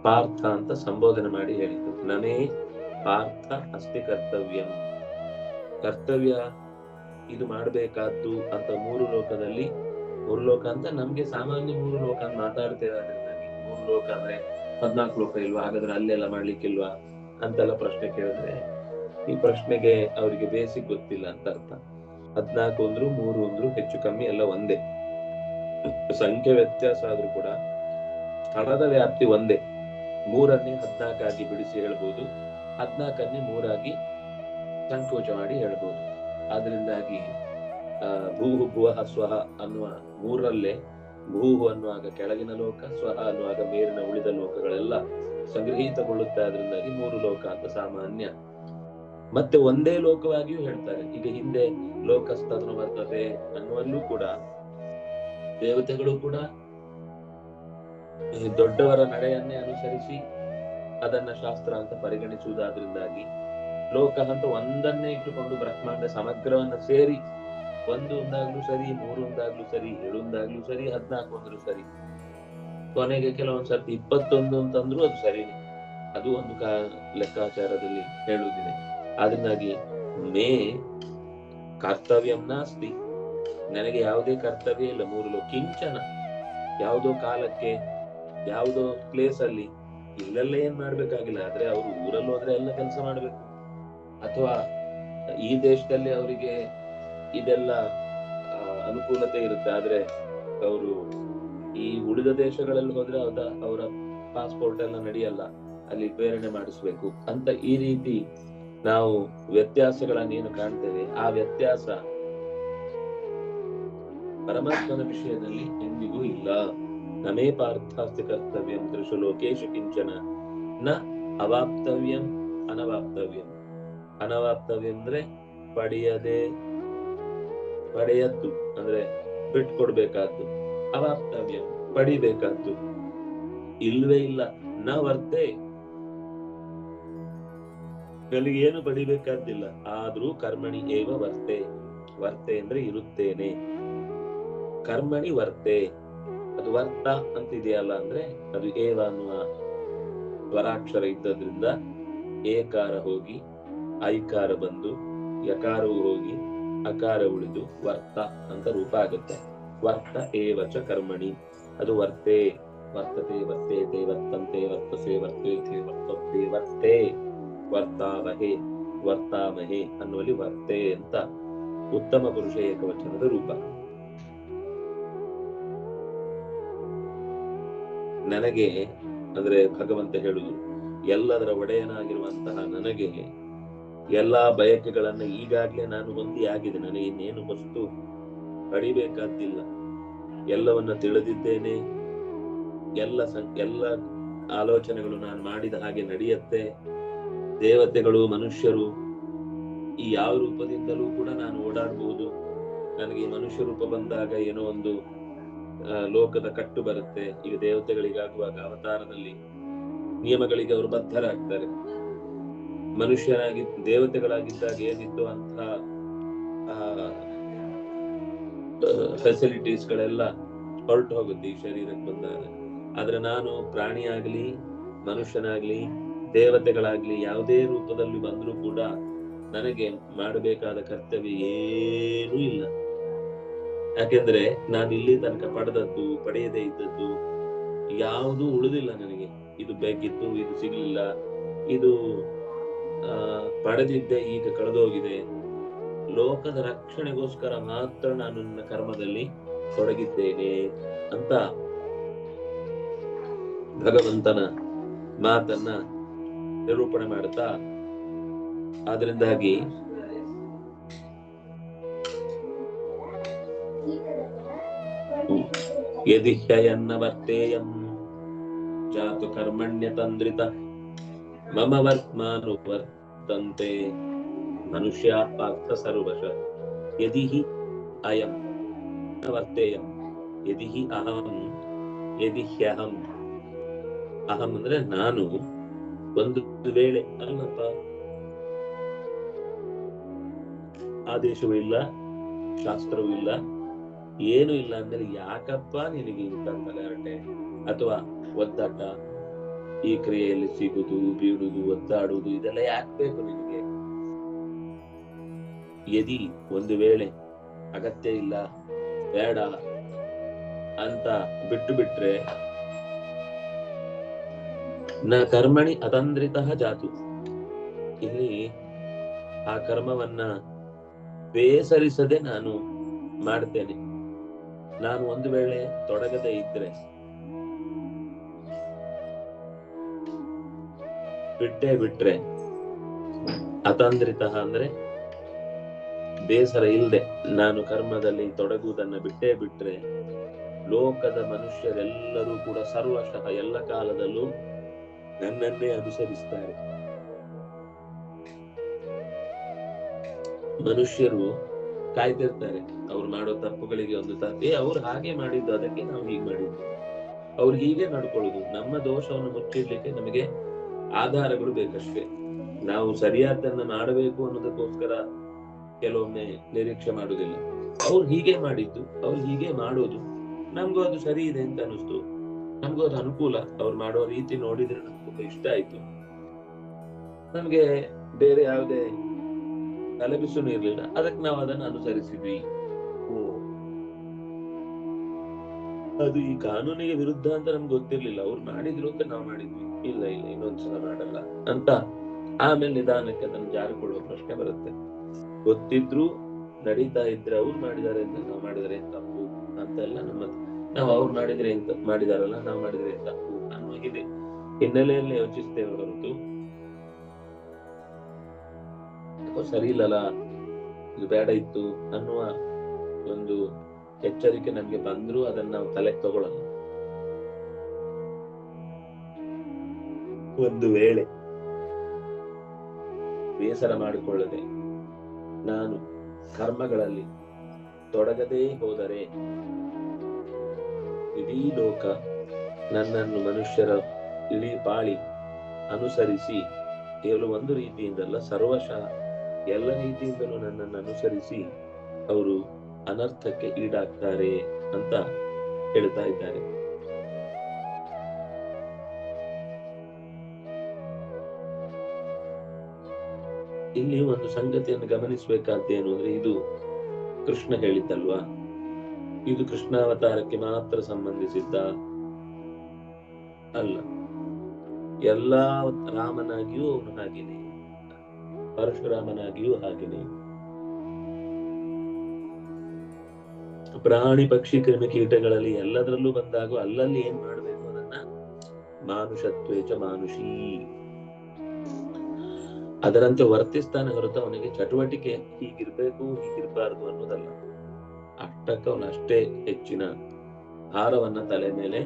S1: ಪಾರ್ಥ ಅಂತ ಸಂಬೋಧನೆ ಮಾಡಿ ಹೇಳಿದ್ದು. ನನೇ ಪಾರ್ಥ ಅಷ್ಟೇ ಕರ್ತವ್ಯ. ಕರ್ತವ್ಯ ಇದು ಮಾಡಬೇಕಾದ್ದು ಅಂತ ಮೂರು ಲೋಕದಲ್ಲಿ. ಮೂರು ಲೋಕ ಅಂತ ನಮ್ಗೆ ಸಾಮಾನ್ಯ ಮೂರು ಲೋಕ ಅಂತ ಮಾತಾಡ್ತೇವೆ ಮೂರು ಲೋಕ ಅಂದ್ರೆ ಹದ್ನಾಲ್ಕು ಲೋಕ ಇಲ್ವಾ? ಹಾಗಾದ್ರೆ ಅಲ್ಲೆಲ್ಲ ಮಾಡ್ಲಿಕ್ಕಿಲ್ವಾ ಅಂತೆಲ್ಲ ಪ್ರಶ್ನೆ ಕೇಳಿದ್ರೆ ಈ ಪ್ರಶ್ನೆಗೆ ಅವರಿಗೆ ಬೇಸಿಕ್ ಗೊತ್ತಿಲ್ಲ ಅಂತ ಅರ್ಥ. ಹದ್ನಾಲ್ಕು ಅಂದ್ರು ಮೂರು ಅಂದ್ರು ಹೆಚ್ಚು ಕಮ್ಮಿ ಎಲ್ಲ ಒಂದೇ. ಸಂಖ್ಯೆ ವ್ಯತ್ಯಾಸ ಆದ್ರೂ ಕೂಡ ಸ್ಥಳದ ವ್ಯಾಪ್ತಿ ಒಂದೇ. ಮೂರನ್ನೇ ಹದ್ನಾಲ್ಕಾಗಿ ಬಿಡಿಸಿ ಹೇಳ್ಬೋದು, ಹದ್ನಾಲ್ಕನ್ನೇ ಮೂರಾಗಿ ಸಂಕೋಚ ಮಾಡಿ ಹೇಳ್ಬೋದು. ಆದ್ರಿಂದಾಗಿ ಭೂಹು ಭುವ ಸ್ವಹ ಅನ್ನುವ ಮೂರಲ್ಲೇ ಭೂಹು ಅನ್ನುವಾಗ ಕೆಳಗಿನ ಲೋಕ ಸ್ವಹ ಅನ್ನುವಾಗ ಮೇಲಿನ ಉಳಿದ ಲೋಕಗಳೆಲ್ಲ ಸಂಗ್ರಹಿತಗೊಳ್ಳುತ್ತೆ. ಅದರಿಂದಾಗಿ ಮೂರು ಲೋಕ ಅಂತ ಸಾಮಾನ್ಯ. ಮತ್ತೆ ಒಂದೇ ಲೋಕವಾಗಿಯೂ ಹೇಳ್ತಾರೆ. ಈಗ ಹಿಂದೆ ಲೋಕಸ್ತನ ಬರ್ತದೆ ಅನ್ನುವಲ್ಲೂ ಕೂಡ, ದೇವತೆಗಳು ಕೂಡ ದೊಡ್ಡವರ ನಡೆಯನ್ನೇ ಅನುಸರಿಸಿ ಅದನ್ನ ಶಾಸ್ತ್ರ ಅಂತ ಪರಿಗಣಿಸುವುದಾದ್ರಿಂದಾಗಿ ಲೋಕ ಅಂತ ಒಂದನ್ನೇ ಇಟ್ಟುಕೊಂಡು ಬ್ರಹ್ಮಾಂಡ ಸಮಗ್ರವನ್ನ ಸೇರಿ ಒಂದು ಒಂದಾಗ್ಲೂ ಸರಿ ಮೂರು ಒಂದಾಗ್ಲೂ ಸರಿ ಏಳು ಒಂದಾಗ್ಲೂ ಸರಿ ಹದ್ನಾಲ್ಕು ಅಂದ್ರೂ ಸರಿ, ಕೊನೆಗೆ ಕೆಲವೊಂದ್ ಸರ್ತಿ ಇಪ್ಪತ್ತೊಂದು ಅಂತಂದ್ರೂ ಅದು ಸರಿನೇ. ಅದು ಒಂದು ಕಾ ಲೆಕ್ಕಾಚಾರದಲ್ಲಿ ಹೇಳುವುದಿದೆ. ಅದರಿಂದಾಗಿ ಮೇ ಕರ್ತವ್ಯಂ ನಾಸ್ತಿ ನನಗೆ ಯಾವುದೇ ಕರ್ತವ್ಯ ಇಲ್ಲ, ಮೂರು ಲೋಕ. ಕಿಂಚನ ಯಾವುದೋ ಕಾಲಕ್ಕೆ ಯಾವುದೋ ಪ್ಲೇಸ್ ಅಲ್ಲಿ ಇಲ್ಲೆಲ್ಲ ಏನ್ ಮಾಡ್ಬೇಕಾಗಿಲ್ಲ, ಆದ್ರೆ ಅವರು ಊರಲ್ಲಿ ಹೋದ್ರೆ ಎಲ್ಲ ಕೆಲಸ ಮಾಡ್ಬೇಕು. ಅಥವಾ ಈ ದೇಶದಲ್ಲಿ ಅವರಿಗೆ ಇದೆಲ್ಲ ಅನುಕೂಲತೆ ಇರುತ್ತೆ, ಆದ್ರೆ ಅವರು ಈ ಉಳಿದ ದೇಶಗಳಲ್ಲಿ ಹೋದ್ರೆ ಅದ ಅವರ ಪಾಸ್ಪೋರ್ಟ್ ಎಲ್ಲ ನಡೆಯಲ್ಲ, ಅಲ್ಲಿ ಪ್ರೇರಣೆ ಮಾಡಿಸ್ಬೇಕು ಅಂತ ಈ ರೀತಿ ನಾವು ವ್ಯತ್ಯಾಸಗಳನ್ನ ಏನು ಕಾಣ್ತೇವೆ, ಆ ವ್ಯತ್ಯಾಸ ಪರಮಾತ್ಮನ ವಿಷಯದಲ್ಲಿ ಎಂದಿಗೂ ಇಲ್ಲ. ನಮೇ ಪಾರ್ಥಾಸ್ತಿ ಕರ್ತವ್ಯಂ ತ್ರಿಷು ಲೋಕೇಶು ಕಿಂಚನ ನ ಅವಾಪ್ತವ್ಯಂ ಅನವಾಪ್ತವ್ಯಂ ಅನವಾಪ್ತವ್ಯ ಅಂದ್ರೆ ಪಡೆಯದೆ, ಪಡೆಯದ್ದು ಅಂದ್ರೆ ಬಿಟ್ಕೊಡ್ಬೇಕಾದ್ದು, ಅವಾಪ್ತವ್ಯ, ಪಡಿಬೇಕಾದ್ದು। ಇಲ್ವೇ ಇಲ್ಲ, ನ ವರ್ತೆ। ಏನು ಪಡಿಬೇಕಾದ್ದಿಲ್ಲ, ಆದ್ರೂ ಕರ್ಮಣಿ ಏವ ವರ್ತೆ ವರ್ತೆ ಅಂದ್ರೆ ಇರುತ್ತೇನೆ। ಕರ್ಮಣಿ ವರ್ತೆ। ಅದು ವರ್ತ ಅಂತ ಇದೆಯಲ್ಲ ಅಂದ್ರೆ ಅದು ಏವ ಅನ್ನುವ ಸ್ವರಾಕ್ಷರ ಇದ್ದದ್ರಿಂದ ಏಕಾರ ಹೋಗಿ, ಐಕಾರ ಬಂದು, ಯಕಾರವು ಹೋಗಿ, ಅಕಾರ ಉಳಿದು ವರ್ತ ಅಂತ ರೂಪ ಆಗುತ್ತೆ. ವರ್ತ ಏವಚ ಕರ್ಮಣಿ. ಅದು ವರ್ತೆ. ವರ್ತತೆ, ವರ್ತೇತೆ, ವರ್ತಂತೆ, ವರ್ತಸೆ, ವರ್ತೇತೆ ವರ್ತತೆ ವರ್ತೆ. ವರ್ತಾವಹೆ, ವರ್ತಾಮಹೆ ಅನ್ನುವಲ್ಲಿ ವರ್ತೆ ಅಂತ ಉತ್ತಮ ಪುರುಷ ಏಕವಚನದ ರೂಪ. ನನಗೆ, ಅಂದ್ರೆ ಭಗವಂತ ಹೇಳುದು, ಎಲ್ಲದರ ಒಡೆಯನಾಗಿರುವಂತಹ ನನಗೆ ಎಲ್ಲಾ ಬಯಕೆಗಳನ್ನ ಈಗಾಗ್ಲೇ ನಾನು ಹೊಂದಿ ಆಗಿದೆ. ನನಗೆ ಇನ್ನೇನು ವಸ್ತು ಪಡಿಬೇಕಾದ್ದಿಲ್ಲ. ಎಲ್ಲವನ್ನ ತಿಳಿದಿದ್ದೇನೆ. ಎಲ್ಲ ಎಲ್ಲ ಆಲೋಚನೆಗಳು ನಾನು ಮಾಡಿದ ಹಾಗೆ ನಡೆಯುತ್ತೆ. ದೇವತೆಗಳು, ಮನುಷ್ಯರು ಈ ಯಾವ ರೂಪದಿಂದಲೂ ಕೂಡ ನಾನು ಓಡಾಡಬಹುದು ನನಗೆ ಮನುಷ್ಯ ರೂಪ ಬಂದಾಗ ಏನೋ ಒಂದು ಲೋಕದ ಕಟ್ಟು ಬರುತ್ತೆ. ಈಗ ದೇವತೆಗಳಿಗಾಗುವಾಗ ಅವತಾರದಲ್ಲಿ ನಿಯಮಗಳಿಗೆ ಅವರು ಬದ್ಧರಾಗ್ತಾರೆ. ಮನುಷ್ಯನಾಗಿ, ದೇವತೆಗಳಾಗಿದ್ದಾಗ ಏನಿತ್ತು ಅಂತ ಫೆಸಿಲಿಟೀಸ್ ಗಳೆಲ್ಲ ಹೊರಟು ಹೋಗುತ್ತೆ ಈ ಶರೀರಕ್ಕೆ ಬಂದಾಗ. ಆದ್ರೆ ನಾನು ಪ್ರಾಣಿಯಾಗ್ಲಿ, ಮನುಷ್ಯನಾಗ್ಲಿ, ದೇವತೆಗಳಾಗ್ಲಿ ಯಾವುದೇ ರೂಪದಲ್ಲಿ ಬಂದ್ರೂ ಕೂಡ ನನಗೆ ಮಾಡಬೇಕಾದ ಕರ್ತವ್ಯ ಏನೂ ಇಲ್ಲ. ಯಾಕೆಂದ್ರೆ ನಾನು ಇಲ್ಲಿ ತನಕ ಪಡೆದದ್ದು, ಪಡೆಯದೇ ಇದ್ದದ್ದು ಯಾವುದು ಉಳಿದಿಲ್ಲ ನನಗೆ. ಇದು ಬೇಕಿತ್ತು, ಇದು ಸಿಗ್ಲಿಲ್ಲ, ಇದು, ಆ, ಪಡೆದಿದ್ದೆ, ಈಗ ಕಳೆದೋಗಿದೆ. ಲೋಕದ ರಕ್ಷಣೆಗೋಸ್ಕರ ಮಾತ್ರ ನಾನು ನನ್ನ ಕರ್ಮದಲ್ಲಿ ತೊಡಗಿದ್ದೇನೆ ಅಂತ ಭಗವಂತನ ಮಾತನ್ನ ನಿರೂಪಣೆ ಮಾಡುತ್ತಾ ಆದ್ರಿಂದಾಗಿ ಯದಿ ಹ್ಯಯನ್ನ ವರ್ತೇಯಂ ಜಾತು ತಂದ್ರಿತ ಮಮ ವರ್ತ್ಮಾನು ವರ್ತಂತೆ ಮನುಷ್ಯ ಪಾರ್ಥ ಸರ್ವಶ ಯದಿ ಹಿ ಅಯಂ ವರ್ತೇಯಂ ಯದಿ ಹಿ ಅಹಂ ಯದಿ ಹ್ಯಹಂ ಅಹಂ ಅಂದ್ರೆ ನಾನು ಒಂದು ವೇಳೆ ಅಲ್ಲಪ್ಪ। ಆದೇಶವೂ ಇಲ್ಲ, ಶಾಸ್ತ್ರವೂ ಇಲ್ಲ ಏನು ಇಲ್ಲ ಅಂದ್ರೆ ಯಾಕಪ್ಪ ನಿನಗೆ ಇಂಥ ತಲೆಹರಟೆ ಅಥವಾ ಒತ್ತಾಟ ಈ ಕ್ರಿಯೆಯಲ್ಲಿ ಸಿಗುದು ಬೀಳುದು ಒತ್ತಾಡುವುದು ಇದೆಲ್ಲ ಯಾಕೆ ಬೇಕು ನಿನಗೆ? ಯದಿ ಒಂದು ವೇಳೆ ಅಗತ್ಯ ಇಲ್ಲ, ಬೇಡ ಅಂತ ಬಿಟ್ಟು ಬಿಟ್ರೆ ನ ಕರ್ಮಣಿ ಅತಂದ್ರಿತ ಜಾತು. ಇಲ್ಲಿ ಆ ಕರ್ಮವನ್ನ ಬೇಸರಿಸದೆ ನಾನು ಮಾಡ್ತೇನೆ. ನಾನು ಒಂದು ವೇಳೆ ತೊಡಗದೆ ಇದ್ರೆ ಬಿಟ್ಟೆ ಬಿಟ್ರೆ ಅತಂದ್ರಿತ ಅಂದ್ರೆ ಬೇಸರ ಇಲ್ಲದೆ ನಾನು ಕರ್ಮದಲ್ಲಿ ತೊಡಗುವುದನ್ನ ಬಿಟ್ಟೇ ಬಿಟ್ರೆ ಲೋಕದ ಮನುಷ್ಯರೆಲ್ಲರೂ ಕೂಡ ಸರ್ವಶಃ ಎಲ್ಲ ಕಾಲದಲ್ಲೂ ನನ್ನನ್ನೇ ಅನುಸರಿಸ್ತಾರೆ. ಮನುಷ್ಯರು ಕಾಯ್ತಿರ್ತಾರೆ ಅವ್ರು ಮಾಡೋ ತಪ್ಪುಗಳಿಗೆ ಒಂದು ತಪ್ಪು ಅವ್ರು ಹಾಗೆ ಮಾಡಿದ್ದು, ಅದಕ್ಕೆ ನಾವು ಹೀಗೆ ಮಾಡಿದ್ದು. ಅವ್ರು ಹೀಗೆ ನಡ್ಕೊಳ್ಳುದು. ನಮ್ಮ ದೋಷವನ್ನು ಮುಚ್ಚಿಡ್ಲಿಕ್ಕೆ ನಮಗೆ ಆಧಾರಗಳು ಬೇಕಷ್ಟೇ. ನಾವು ಸರಿಯಾದನ್ನ ಮಾಡಬೇಕು ಅನ್ನೋದಕ್ಕೋಸ್ಕರ ಕೆಲವೊಮ್ಮೆ ನಿರೀಕ್ಷೆ ಮಾಡುದಿಲ್ಲ ಅವ್ರು ಹೀಗೆ ಮಾಡಿದ್ದು, ಅವ್ರು ಹೀಗೆ ಮಾಡೋದು. ನಮ್ಗೂ ಅದು ಸರಿ ಇದೆ ಅಂತ ಅನಿಸ್ತು ನಮ್ಗೂ ಅದು ಅನುಕೂಲ. ಅವ್ರು ಮಾಡೋ ರೀತಿ ನೋಡಿದ್ರೆ ನಮ್ಗೆ ಇಷ್ಟ ಆಯ್ತು. ನಮ್ಗೆ ಬೇರೆ ಯಾವುದೇ ತಲೆಬಿಸುನು ಇರ್ಲಿಲ್ಲ ಅದಕ್ಕೆ ನಾವು ಅದನ್ನ ಅನುಸರಿಸಿದ್ವಿ. ಅದು ಈ ಕಾನೂನಿಗೆ ವಿರುದ್ಧ ಅಂತ ನಮ್ಗೆ ಗೊತ್ತಿರ್ಲಿಲ್ಲ. ಅವ್ರು ಮಾಡಿದ್ರು ಅಂತ ನಾವು ಮಾಡಿದ್ವಿ. ಇಲ್ಲ ಇಲ್ಲ ಇನ್ನೊಂದ್ಸಲ ಮಾಡಲ್ಲ ಅಂತ. ಆಮೇಲೆ ನಿಧಾನಕ್ಕೆ ಅದನ್ನು ಜಾರಿಕೊಳ್ಳುವ ಪ್ರಶ್ನೆ ಬರುತ್ತೆ. ಗೊತ್ತಿದ್ರು ನಡೀತಾ ಇದ್ರೆ ಅವ್ರು ಮಾಡಿದ್ದಾರೆ ಅಂತ ನಾವು ಮಾಡಿದರೆ ತಪ್ಪು ಅಂತ ಎಲ್ಲ ನಮ್ಮ ನಾವು ಅವ್ರು ಮಾಡಿದ್ರೆ ಮಾಡಿದಾರಲ್ಲ, ನಾವು ಮಾಡಿದ್ರೆ ತಪ್ಪು ಅನ್ನೋ ಇದೆ. ಹಿನ್ನೆಲೆಯಲ್ಲಿ ಯೋಚಿಸ್ತೇವೆ ಹೊರತು. ಯಾಕೋ ಸರಿ ಇಲ್ಲಲ್ಲ ಇದು ಬೇಡ ಇತ್ತು ಅನ್ನುವ ಒಂದು ಎಚ್ಚರಿಕೆ ನಮ್ಗೆ ಬಂದ್ರೂ ಅದನ್ನ ನಾವು ತಲೆಗೆ ತಗೊಳ್ಳಲ್ಲ ಒಂದು ವೇಳೆ ಬೇಸರ ಮಾಡಿಕೊಳ್ಳದೆ ನಾನು ಕರ್ಮಗಳಲ್ಲಿ ತೊಡಗದೇ ಹೋದರೆ ಇಡೀ ಲೋಕ ನನ್ನನ್ನು ಮನುಷ್ಯರ ಇಡೀ ಪಾಳಿ ಅನುಸರಿಸಿ ಕೇವಲ ಒಂದು ರೀತಿಯಿಂದಲ್ಲ ಸರ್ವಶಃ ಎಲ್ಲ ರೀತಿಯಿಂದಲೂ ನನ್ನನ್ನು ಅನುಸರಿಸಿ ಅವರು ಅನರ್ಥಕ್ಕೆ ಈಡಾಗ್ತಾರೆ ಅಂತ ಹೇಳ್ತಾ ಇದ್ದಾರೆ. ಇಲ್ಲಿ ಒಂದು ಸಂಗತಿಯನ್ನು ಗಮನಿಸಬೇಕಾದ್ದೇನು ಅಂದ್ರೆ ಇದು ಕೃಷ್ಣ ಹೇಳಿದ್ದಲ್ವಾ? ಇದು ಕೃಷ್ಣಾವತಾರಕ್ಕೆ ಮಾತ್ರ ಸಂಬಂಧಿಸಿದ್ದ ಅಲ್ಲ. ಎಲ್ಲಾ ರಾಮನಾಗಿಯೂ ಅವನು ಪರಶುರಾಮನಾಗಿಯೂ ಹಾಗೆಯೇ. ಪ್ರಾಣಿ ಪಕ್ಷಿ ಕ್ರಿಮಿ ಕೀಟಗಳಲ್ಲಿ ಎಲ್ಲದರಲ್ಲೂ ಬಂದಾಗ ಅಲ್ಲಲ್ಲಿ ಏನ್ ಮಾಡಬೇಕು ಅದನ್ನ ಮಾನುಷತ್ವೇಚ ಮಾನುಷೀ. ಅದರಂತೆ ವರ್ತಿಸ್ತಾನೆ ಹೊರತು ಅವನಿಗೆ ಚಟುವಟಿಕೆ ಹೀಗಿರ್ಬೇಕು, ಹೀಗಿರ್ಬಾರ್ದು ಅನ್ನೋದಲ್ಲ. ಅಷ್ಟಕ್ಕೆ ಅವನಷ್ಟೇ ಹೆಚ್ಚಿನ ಭಾರವನ್ನ ತಲೆ ಮೇಲೆ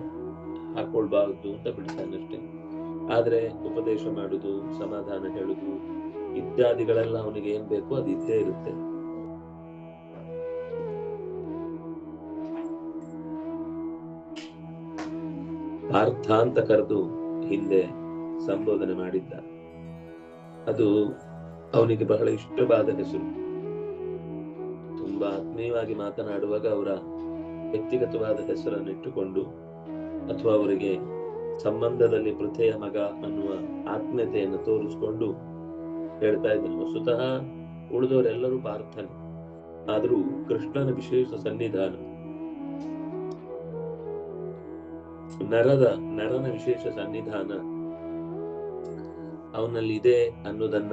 S1: ಹಾಕೊಳ್ಬಾರ್ದು ಅಂತ ಬಿಡ್ತಾನಷ್ಟೇ ಆದ್ರೆ ಉಪದೇಶ ಮಾಡುದು, ಸಮಾಧಾನ ಹೇಳುದು ಇತ್ಯಾದಿಗಳೆಲ್ಲ ಅವನಿಗೆ ಏನ್ ಬೇಕು ಅದು ಇದ್ದೇ ಇರುತ್ತೆ. ಪಾರ್ಥ ಅಂತ ಕರೆದು ಹಿಂದೆ ಸಂಬೋಧನೆ ಮಾಡಿದ್ದ. ಅದು ಅವನಿಗೆ ಬಹಳ ಇಷ್ಟವಾದ ಹೆಸರು ತುಂಬಾ ಆತ್ಮೀಯವಾಗಿ ಮಾತನಾಡುವಾಗ ಅವರ ವ್ಯಕ್ತಿಗತವಾದ ಹೆಸರನ್ನು ಇಟ್ಟುಕೊಂಡು ಅಥವಾ ಅವರಿಗೆ ಸಂಬಂಧದಲ್ಲಿ ಪೃಥೆಯ ಮಗ ಅನ್ನುವ ಆತ್ಮೀಯತೆಯನ್ನು ತೋರಿಸಿಕೊಂಡು ಹೇಳ್ತಾ ಇದ್ದಾನೆ ವಸ್ತುತಃ ಉಳಿದವರೆಲ್ಲರೂ ಪಾರ್ಥನೆ. ಆದರೂ ಕೃಷ್ಣನ ವಿಶೇಷ ಸನ್ನಿಧಾನ. ನರದ, ನರನ ವಿಶೇಷ ಸನ್ನಿಧಾನ. ಅವನಲ್ಲಿ ಇದೆ ಅನ್ನೋದನ್ನ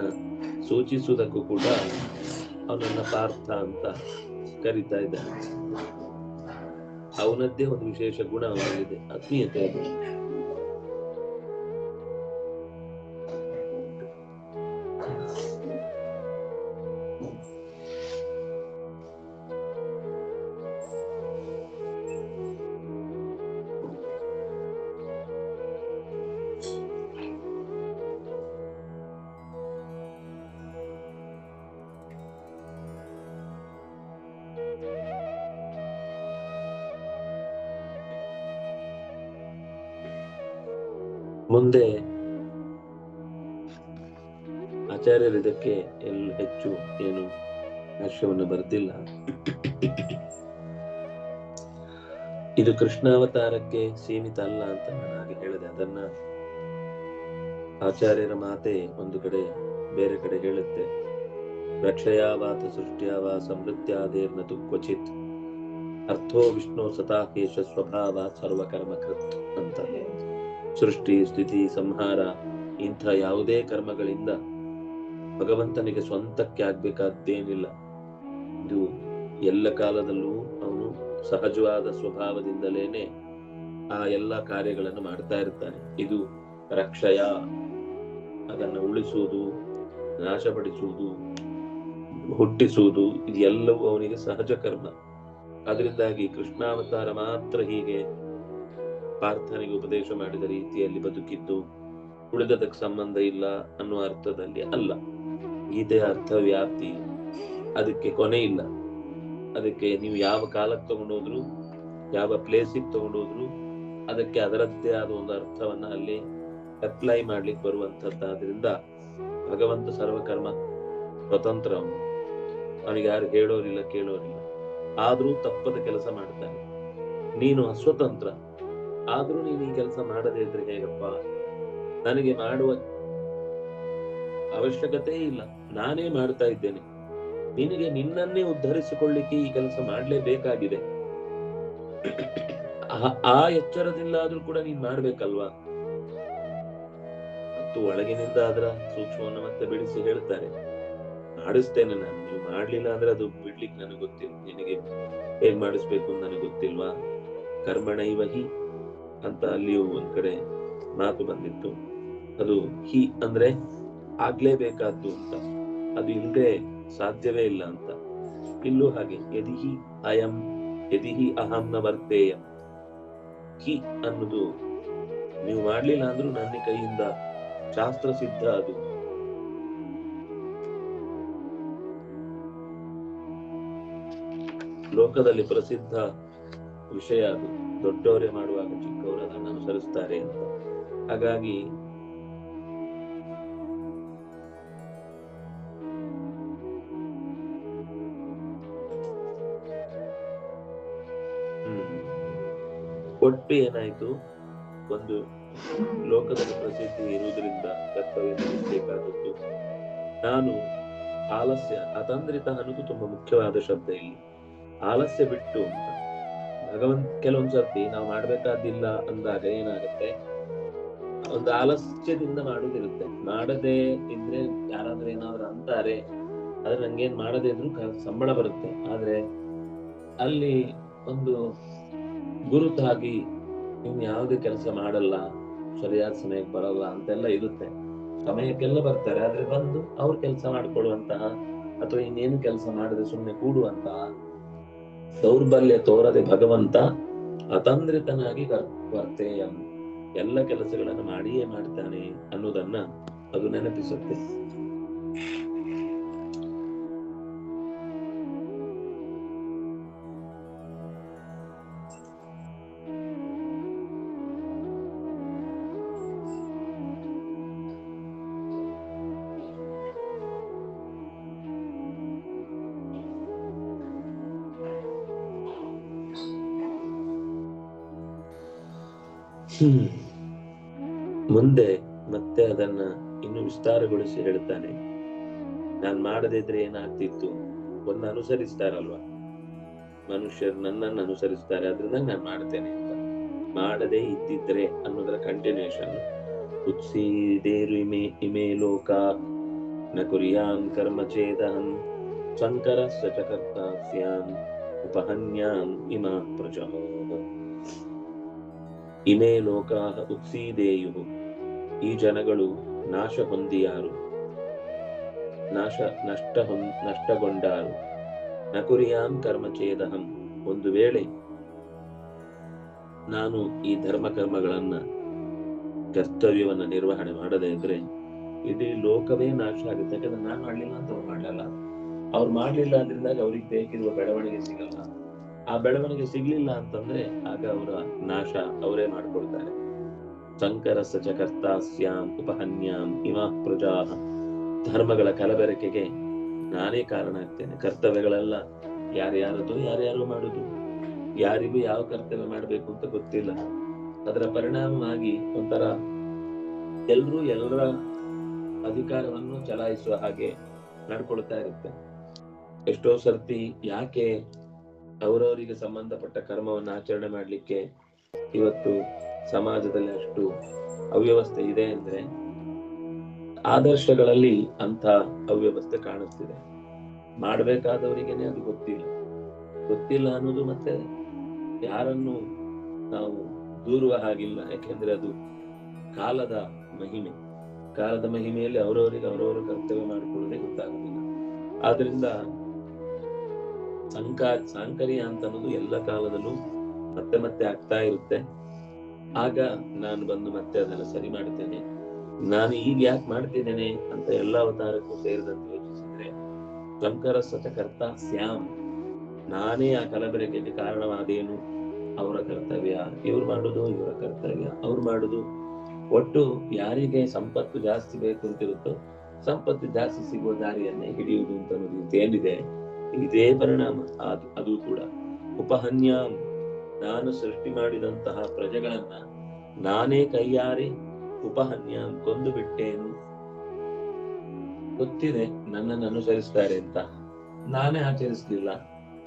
S1: ಸೂಚಿಸುವುದಕ್ಕೂ ಕೂಡ ಅವನನ್ನ ಪಾರ್ಥ ಅಂತ ಕರೀತಾ ಇದ್ದಾನೆ. ಅವನದ್ದೇ ಒಂದು ವಿಶೇಷ ಗುಣ ಅವನಲ್ಲಿದೆ. ಆತ್ಮೀಯತೆ ಮುಂದೆ ಆಚಾರ್ಯರು ಇದಕ್ಕೆ ಎಲ್ಲ ಹೆಚ್ಚು ಏನು ಭಾಷ್ಯವನ್ನು ಬರೆದಿಲ್ಲ. ಇದು ಕೃಷ್ಣಾವತಾರಕ್ಕೆ ಸೀಮಿತ ಅಲ್ಲ ಅಂತ ನಾನು ಹಾಗೆ ಹೇಳಿದೆ. ಅದನ್ನ ಆಚಾರ್ಯರ ಮಾತೆ ಒಂದು ಕಡೆ, ಬೇರೆ ಕಡೆ ಹೇಳುತ್ತೆ. ರಕ್ಷಯಾವಾತ ಸೃಷ್ಟ್ಯಾವ ಸಮೃದ್ಧ್ಯಾದೇರ್ನ ತು ಕ್ವಚಿತ್ ಅರ್ಥೋ ವಿಷ್ಣು ಸತಾಕೇಶ ಸ್ವಭಾವ ಸರ್ವಕರ್ಮ ಕೃತ್ ಅಂತ. ಸೃಷ್ಟಿ, ಸ್ಥಿತಿ, ಸಂಹಾರ, ಇಂಥ ಯಾವುದೇ ಕರ್ಮಗಳಿಂದ ಭಗವಂತನಿಗೆ ಸ್ವಂತಕ್ಕೆ ಆಗ್ಬೇಕಾದ್ದೇನಿಲ್ಲ. ಇದು ಎಲ್ಲ ಕಾಲದಲ್ಲೂ ಅವನು ಸಹಜವಾದ ಸ್ವಭಾವದಿಂದಲೇನೆ ಆ ಎಲ್ಲ ಕಾರ್ಯಗಳನ್ನು ಮಾಡ್ತಾ ಇರ್ತಾನೆ. ಇದು ರಕ್ಷಯ, ಅದನ್ನು ಉಳಿಸುವುದು, ನಾಶಪಡಿಸುವುದು, ಹುಟ್ಟಿಸುವುದು ಇದೆಲ್ಲವೂ ಅವನಿಗೆ ಸಹಜ ಕರ್ಮ. ಅದರಿಂದಾಗಿ ಕೃಷ್ಣಾವತಾರ ಮಾತ್ರ ಹೀಗೆ ಪಾರ್ಥನಿಗೆ ಉಪದೇಶ ಮಾಡಿದ ರೀತಿಯಲ್ಲಿ ಬದುಕಿದ್ದು ಉಳಿದದಕ್ಕೆ ಸಂಬಂಧ ಇಲ್ಲ ಅನ್ನುವ ಅರ್ಥದಲ್ಲಿ ಅಲ್ಲ. ಗೀತೆಯ ಅರ್ಥ ವ್ಯಾಪ್ತಿ ಅದಕ್ಕೆ ಕೊನೆ ಇಲ್ಲ. ಅದಕ್ಕೆ ನೀವು ಯಾವ ಕಾಲಕ್ಕೆ ತಗೊಂಡೋದ್ರು, ಯಾವ ಪ್ಲೇಸಿಗೆ ತಗೊಂಡೋದ್ರು ಅದಕ್ಕೆ ಅದರದ್ದೇ ಆದ ಒಂದು ಅರ್ಥವನ್ನ ಅಲ್ಲಿ ಅಪ್ಲೈ ಮಾಡ್ಲಿಕ್ಕೆ ಬರುವಂತದ್ದಾದ್ರಿಂದ ಭಗವಂತ ಸರ್ವಕರ್ಮ ಸ್ವತಂತ್ರ ಅವನು. ಅವನಿಗೆ ಯಾರು ಹೇಳೋರಿಲ್ಲ, ಕೇಳೋರಿಲ್ಲ. ಆದ್ರೂ ತಪ್ಪದ ಕೆಲಸ ಮಾಡ್ತಾನೆ. ನೀನು ಅಸ್ವತಂತ್ರ. ಆದ್ರೂ ನೀನು ಈ ಕೆಲಸ ಮಾಡದೇ ಇದ್ರೆ ಹೇಗಪ್ಪ? ನನಗೆ ಮಾಡುವ ಅವಶ್ಯಕತೆ ಇಲ್ಲ. ನಾನೇ ಮಾಡ್ತಾ ಇದ್ದೇನೆ. ನಿನಗೆ ನಿನ್ನನ್ನೇ ಉದ್ಧರಿಸಿಕೊಳ್ಳಿಕ್ಕೆ ಈ ಕೆಲಸ ಮಾಡ್ಲೇಬೇಕಾಗಿದೆ. ಆ- ಎಚ್ಚರದಿಂದ ಆದ್ರೂ ಕೂಡ ನೀನ್ ಮಾಡ್ಬೇಕಲ್ವಾ? ಮತ್ತು ಒಳಗಿನಿಂದ ಅದರ ಸೂಕ್ಷ್ಮವನ್ನು ಮತ್ತೆ ಬಿಡಿಸಿ ಹೇಳ್ತಾರೆ. ಮಾಡಿಸ್ತೇನೆ ನಾನು. ನೀವು ಮಾಡ್ಲಿಲ್ಲ ಅಂದ್ರೆ ಅದು ಬಿಡ್ಲಿಕ್ಕೆ ನನಗೆ ಗೊತ್ತಿಲ್ಲ. ನಿನಗೆ ಹೇಗ್ ಮಾಡಿಸ್ಬೇಕು ನನಗೆ ಗೊತ್ತಿಲ್ವಾ? ಕರ್ಮಣೈವ ಹಿ ಅಂತ ಅಲ್ಲಿಯೂ ಒಂದ್ ಕಡೆ ಮಾತು ಬಂದಿತ್ತು. ಅದು ಹಿ ಅಂದ್ರೆ ಆಗ್ಲೇಬೇಕಾದ್ದು ಅಂತ. ಅದು ಇಲ್ಲದೆ ಸಾಧ್ಯವೇ ಇಲ್ಲ ಅಂತ. ಇಲ್ಲೂ ಹಾಗೆ ಯದಿಹಿ ಅಯಂ ಯದಿಹಿ ಅಹಂ ನ ವರ್ತೇಯ ಹಿ ಅನ್ನೋದು ನೀವು ಮಾಡ್ಲಿಲ್ಲ ಅಂದ್ರೂ ನನ್ನ ಕೈಯಿಂದ ಶಾಸ್ತ್ರ ಸಿದ್ಧ ಅದು. ಲೋಕದಲ್ಲಿ ಪ್ರಸಿದ್ಧ ವಿಷಯ ಅದು. ದೊಡ್ಡವರೇ ಮಾಡುವಾಗ ಚಿಕ್ಕವರು ಅದನ್ನು ಅನುಸರಿಸ್ತಾರೆ ಅಂತ. ಹಾಗಾಗಿ. ಒಟ್ಟು ಏನಾಯ್ತು? ಒಂದು ಲೋಕದಲ್ಲಿ ಪ್ರಸಿದ್ಧಿ ಇರುವುದರಿಂದ ಕರ್ತವ್ಯ ಬೇಕಾದದ್ದು ನಾನು ಆಲಸ್ಯ, ಅತಂದ್ರಿತ ಅನ್ನೋದು ತುಂಬಾ ಮುಖ್ಯವಾದ ಶಬ್ದ ಇಲ್ಲಿ. ಆಲಸ್ಯ ಬಿಟ್ಟು ಅಂತ. ಭಗವಂತ ಕೆಲವೊಂದ್ ಸರ್ತಿ ನಾವು ಮಾಡ್ಬೇಕಾದಿಲ್ಲ ಅಂದಾಗ ಏನಾಗುತ್ತೆ? ಒಂದು ಆಲಸ್ಯದಿಂದ ಮಾಡೋದಿರುತ್ತೆ ಮಾಡದೆ ಇದ್ರೆ ಯಾರಾದ್ರೂ ಏನಾದ್ರು ಅಂತಾರೆ, ಆದ್ರೆ ನಂಗೇನ್ ಮಾಡದೇ ಇದ್ರು ಸಂಬಳ ಬರುತ್ತೆ. ಆದ್ರೆ ಅಲ್ಲಿ ಒಂದು ಗುರುತಾಗಿ ಇವ್ನು ಯಾವುದೇ ಕೆಲಸ ಮಾಡಲ್ಲ, ಸರಿಯಾದ ಸಮಯಕ್ಕೆ ಬರಲ್ಲ ಅಂತೆಲ್ಲ ಇರುತ್ತೆ. ಸಮಯಕ್ಕೆಲ್ಲ ಬರ್ತಾರೆ, ಆದ್ರೆ ಬಂದು ಅವ್ರ ಕೆಲಸ ಮಾಡ್ಕೊಳ್ಳುವಂತಹ ಅಥವಾ ಇನ್ನೇನು ಕೆಲಸ ಮಾಡದೆ ಸುಮ್ಮನೆ ಕೂಡುವಂತಹ ದೌರ್ಬಲ್ಯ ತೋರದೆ ಭಗವಂತ ಅತಂದ್ರಿತನಾಗಿ ವರ್ತೇಯಂ. ಎಲ್ಲ ಕೆಲಸಗಳನ್ನು ಮಾಡಿಯೇ ಮಾಡ್ತಾನೆ ಅನ್ನೋದನ್ನ ಅದು ನೆನಪಿಸುತ್ತೆ. ಮುಂದೆ ಮತ್ತೆ ಅದನ್ನ ಇನ್ನು ವಿಸ್ತಾರಗೊಳಿಸಿ ಹೇಳ್ತಾನೆ. ನಾನ್ ಮಾಡದಿದ್ರೆ ಏನಾಗ್ತಿತ್ತು? ಒಂದು ಅನುಸರಿಸ್ತಾರಲ್ವಾ? ಮನುಷ್ಯರು ನನ್ನನ್ನು ಅನುಸರಿಸ್ತಾರೆ, ಅದ್ರಿಂದ ನಾನು ಮಾಡ್ತೇನೆ ಅಂತ. ಮಾಡದೇ ಇದ್ದಿದ್ರೆ ಅನ್ನೋದರ ಕಂಟಿನ್ಯೂಷನ್ ಉತ್ಸೀದೇರು ಇಮೆ, ಇಮೇ ಲೋಕ, ನ ಕುರಿಯಾನ್ ಕರ್ಮ ಚೇದಹನ್ ಸಂಕರ ಸಚಕರ್ತ ಸ್ಯಾನ್ ಉಪಹನ್ಯಾನ್, ಇಮಾ ಪ್ರಜಃ ಇಮೇ ಲೋಕಾ ಉತ್ಸೀದೇಯು ಈ ಜನಗಳು ನಾಶ ಹೊಂದಿಯಾರು. ನಾಶ ನಷ್ಟ ನಷ್ಟಗೊಂಡಾರು. ನಕುರಿಯಾಂ ಕರ್ಮಚೇದಹಂ ಒಂದು ವೇಳೆ ನಾನು ಈ ಧರ್ಮ ಕರ್ಮಗಳನ್ನ ಕರ್ತವ್ಯವನ್ನ ನಿರ್ವಹಣೆ ಮಾಡದೇ ಇದ್ರೆ ಇಡೀ ಲೋಕವೇ ನಾಶ ಆಗುತ್ತೆ. ಯಾಕಂದ್ರೆ ನಾನು ಮಾಡ್ಲಿಲ್ಲ ಅಂತ ಅವ್ರು ಮಾಡ್ಲಲ್ಲ. ಅವ್ರು ಮಾಡ್ಲಿಲ್ಲ ಅಂದ್ರಿಂದಾಗ ಅವ್ರಿಗೆ ಬೇಕಿರುವ ಬೆಳವಣಿಗೆ ಸಿಗಲ್ಲ. ಆ ಬೆಳವಣಿಗೆ ಸಿಗ್ಲಿಲ್ಲ ಅಂತಂದ್ರೆ ಆಗ ಅವರ ನಾಶ ಅವರೇ ಮಾಡ್ಕೊಳ್ತಾರೆ. ಸಂಕರ ಸಚ ಸ್ಯಾಂ ಉಪಹನ್ಯಾಂ ಇಮಾ ಪ್ರಜಾ. ಧರ್ಮಗಳ ಕಲಬೆರಕೆಗೆ ನಾನೇ ಕಾರಣ ಆಗ್ತೇನೆ. ಕರ್ತವ್ಯಗಳೆಲ್ಲ ಯಾರ್ಯಾರದು ಯಾರ್ಯಾರು ಮಾಡುದು? ಯಾರಿಗೂ ಯಾವ ಕರ್ತವ್ಯ ಮಾಡಬೇಕು ಅಂತ ಗೊತ್ತಿಲ್ಲ. ಅದರ ಪರಿಣಾಮವಾಗಿ ಒಂಥರ ಎಲ್ರೂ ಎಲ್ಲರ ಅಧಿಕಾರವನ್ನು ಚಲಾಯಿಸುವ ಹಾಗೆ ನಡ್ಕೊಳ್ತಾ ಇರುತ್ತೆ. ಎಷ್ಟೋ ಸರ್ತಿ ಯಾಕೆ ಅವರವರಿಗೆ ಸಂಬಂಧಪಟ್ಟ ಕರ್ಮವನ್ನು ಆಚರಣೆ ಮಾಡಲಿಕ್ಕೆ ಇವತ್ತು ಸಮಾಜದಲ್ಲಿ ಅಷ್ಟು ಅವ್ಯವಸ್ಥೆ ಇದೆ ಅಂದ್ರೆ ಆದರ್ಶಗಳಲ್ಲಿ ಅಂತ ಅವ್ಯವಸ್ಥೆ ಕಾಣಿಸ್ತಿದೆ. ಮಾಡಬೇಕಾದವರಿಗೇನೆ ಅದು ಗೊತ್ತಿಲ್ಲ. ಗೊತ್ತಿಲ್ಲ ಅನ್ನೋದು ಮತ್ತೆ ಯಾರನ್ನು ನಾವು ದೂರುವ ಹಾಗಿಲ್ಲ. ಯಾಕೆಂದ್ರೆ ಅದು ಕಾಲದ ಮಹಿಮೆ. ಕಾಲದ ಮಹಿಮೆಯಲ್ಲಿ ಅವರವರಿಗೆ ಅವರವರ ಕರ್ತವ್ಯ ಮಾಡಿಕೊಳ್ಳದೆ ಗೊತ್ತಾಗುದಿಲ್ಲ ಆದ್ರಿಂದ ಸಂಕಾ, ಸಾಂಕರ್ಯ ಅಂತ ಅನ್ನೋದು ಎಲ್ಲ ಕಾಲದಲ್ಲೂ ಮತ್ತೆ ಮತ್ತೆ ಆಗ್ತಾ ಇರುತ್ತೆ. ಆಗ ನಾನು ಬಂದು ಮತ್ತೆ ಅದನ್ನ ಸರಿ ಮಾಡ್ತೇನೆ. ನಾನು ಈಗ ಯಾಕೆ ಮಾಡ್ತಿದ್ದೇನೆ ಅಂತ ಎಲ್ಲ ಅವತಾರಕ್ಕೂ ಸೇರಿದಂತೆ ಯೋಚಿಸಿದ್ರೆ, ಸಂಕರ ಸತಕರ್ತ ಸ್ಯಾಮ್ ನಾನೇ ಆ ಕಲಬೆರಕೆಗೆ ಕಾರಣವಾದೇನು? ಅವರ ಕರ್ತವ್ಯ. ಇವ್ರು ಮಾಡುದು, ಇವರ ಕರ್ತವ್ಯ. ಅವ್ರು ಮಾಡುದು. ಒಟ್ಟು ಯಾರಿಗೆ ಸಂಪತ್ತು ಜಾಸ್ತಿ ಬೇಕು ಅಂತಿರುತ್ತೋ ಸಂಪತ್ತು ಜಾಸ್ತಿ ಸಿಗುವ ದಾರಿಯನ್ನೇ ಹಿಡಿಯುವುದು ಅಂತ ಅನ್ನೋದು ಏನಿದೆ ಇದೇ ಪರಿಣಾಮ. ಅದು ಕೂಡ. ಉಪಹನ್ಯಾಂ. ನಾನು ಸೃಷ್ಟಿ ಮಾಡಿದಂತಹ ಪ್ರಜೆಗಳನ್ನ ನಾನೇ ಕೈಯಾರೆ ಉಪಹನ್ಯಾಂ ಕೊಂದು ಬಿಟ್ಟೇನು? ಗೊತ್ತಿದೆ ನನ್ನನ್ನು ಅನುಸರಿಸ್ತಾರೆ ಅಂತ. ನಾನೇ ಆಚರಿಸ್ಲಿಲ್ಲ.